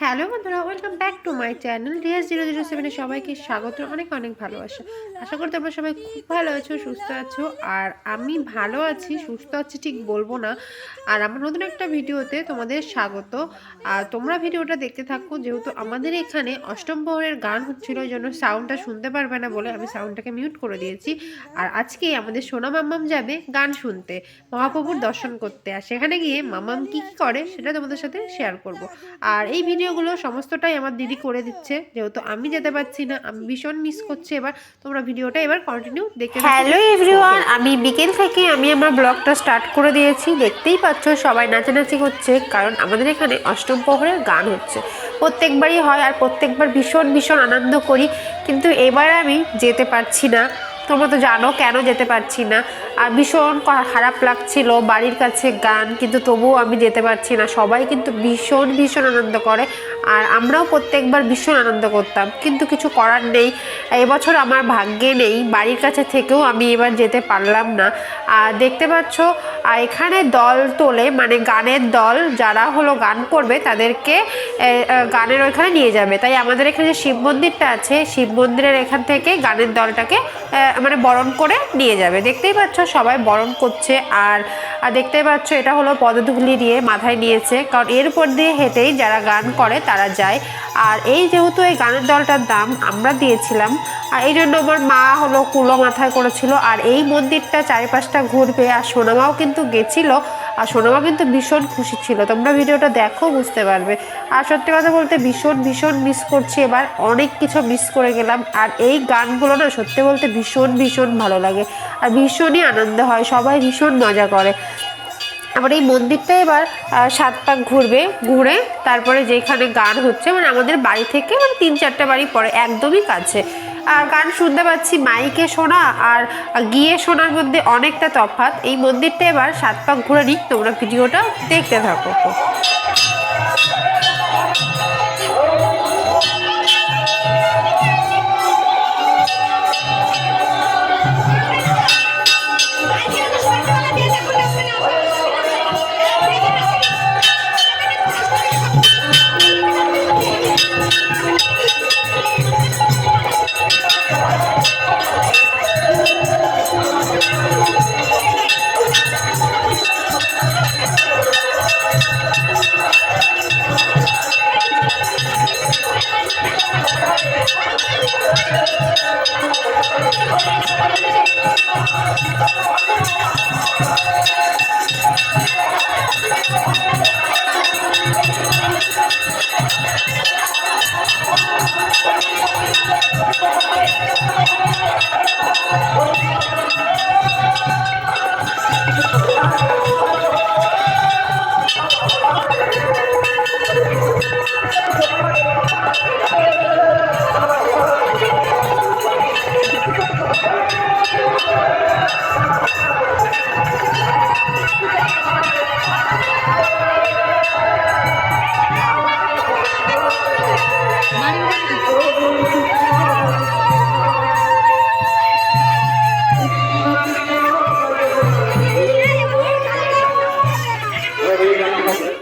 Hello বন্ধুরা welcome back to my channel Riaz zero zero সেভেনে সবাইকে স্বাগত, অনেক অনেক ভালোবাসা। আশা করি তোমরা সবাই খুব ভালো আছো, সুস্থ আছো, আর আমি ভালো আছি, সুস্থ আছি ঠিক বলব না। আর আমার নতুন একটা ভিডিওতে তোমাদের স্বাগত। আর তোমরা ভিডিওটা দেখতে থাকো, যেহেতু আমাদের এখানে অষ্টম প্রহরের গান হচ্ছিল ওই জন্য সাউন্ডটা শুনতে পারবে না বলে আমি সাউন্ডটাকে মিউট করে দিয়েছি। আর আজকে আমাদের সোনা মাম্মাম যাবে গান শুনতে, মহাপ্রভুর দর্শন করতে। আর সেখানে গিয়ে মাম্মাম কী কী করে, সেটা তোমাদের সাথে শেয়ার করব। আর এই ভিডিওগুলো সমস্তটাই আমার দিদি করে দিচ্ছে। যেহেতু আমি যেতে পারছি না আমি ভীষণ মিস করছি এবার। তোমরা ভিডিওটা এবার কন্টিনিউ দেখে হ্যালো এভরিওয়ান আমি বিকেল থেকে আমি আমার ব্লগটা স্টার্ট করে দিয়েছি। দেখতেই পাচ্ছ সবাই নাচানাচি করছে কারণ আমাদের এখানে অষ্টম প্রহরের গান হচ্ছে। প্রত্যেকবারই হয় আর প্রত্যেকবার ভীষণ ভীষণ আনন্দ করি কিন্তু এবার আমি যেতে পারছি না। তোমরা তো জানো কেন যেতে পারছি না। আর ভীষণ খারাপ লাগছিল বাড়ির কাছে গান, কিন্তু তবুও আমি যেতে পারছি না। সবাই কিন্তু ভীষণ ভীষণ আনন্দ করে। আর আমরাও প্রত্যেকবার ভীষণ আনন্দ করতাম। কিন্তু কিছু করার নেই। এবছর আমার ভাগ্যে নেই। বাড়ির কাছে থেকেও আমি এবার যেতে পারলাম না। আর দেখতে পাচ্ছ আর এখানে দল তোলে মানে গানের দল যারা হলো গান করবে তাদেরকে গানের ওইখানে নিয়ে যাবে। তাই আমাদের এখানে যে শিব মন্দিরটা আছে, শিব মন্দিরের এখান থেকে গানের দলটাকে মানে বরণ করে নিয়ে যাবে। দেখতেই পাচ্ছ সবাই বরণ করছে আর আর দেখতেই পাচ্ছ এটা হলো পদধূলি দিয়ে মাথায় নিয়েছে। কারণ এর উপর দিয়ে হেঁটেই যারা গান করে তারা যায়। আর এই যেহেতু এই গানের দলটার দাম আমরা দিয়েছিলাম, আর এই জন্য আমার মা হলো কুলো মাথায় করেছিল। আর এই মন্দিরটা চারিপাশটা ঘুরবে আর সোনামাও কিন্তু গেছিল আর সোনামা কিন্তু ভীষণ খুশি ছিল। তোমরা ভিডিওটা দেখো, বুঝতে পারবে। আর সত্যি কথা বলতে ভীষণ ভীষণ মিস করছি। এবার অনেক কিছু মিস করে গেলাম। আর এই গানগুলো না সত্যি বলতে ভীষণ ভীষণ ভালো লাগে। আর ভীষণই আনন্দ হয়। সবাই ভীষণ মজা করে। আবার এই মন্দিরটা এবার সাত পাক ঘুরবে, ঘুরে তারপরে যেখানে গান হচ্ছে মানে আমাদের বাড়ি থেকে মানে তিন চারটে বাড়ি পরে, একদমই কাছে। আর গান শুনতে পাচ্ছি মাইকে শোনা আর গিয়ে শোনার মধ্যে অনেকটা তফাৎ। এই মন্দিরটা এবার সাত পাক ঘুরে নিক, তোমরা ভিডিওটা দেখতে থাকো।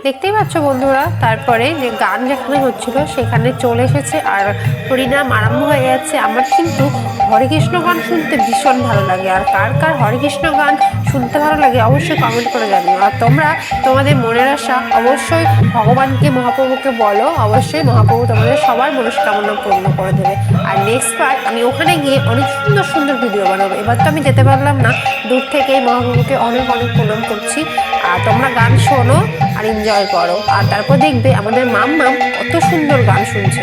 দেখতেই পাচ্ছ বন্ধুরা, তারপরে যে গান যেখানে হচ্ছিল সেখানে চলে এসেছে আর হরিনাম আরম্ভ হয়ে যাচ্ছে। আমার কিন্তু হরেকৃষ্ণ গান শুনতে ভীষণ ভালো লাগে। আর কার কার হরেকৃষ্ণ গান শুনতে ভালো লাগে অবশ্যই কমেন্ট করে জানিও। আর তোমরা তোমাদের মনের আশা অবশ্যই ভগবানকে, মহাপ্রভুকে বলো। অবশ্যই মহাপ্রভু তোমাদের সবার মনস্কামনা পূর্ণ করে দেবে। আর নেক্সট বার আমি ওখানে গিয়ে অনেক সুন্দর সুন্দর ভিডিও বানাবো। এবার তো আমি যেতে পারলাম না। দূর থেকেই মহাপ্রভুকে অনেক অনেক প্রণাম করছি। আর তোমরা গান শোনো আর এনজয় করো। আর তারপর দেখবে আমাদের মাম মাম কত সুন্দর গান শুনছে।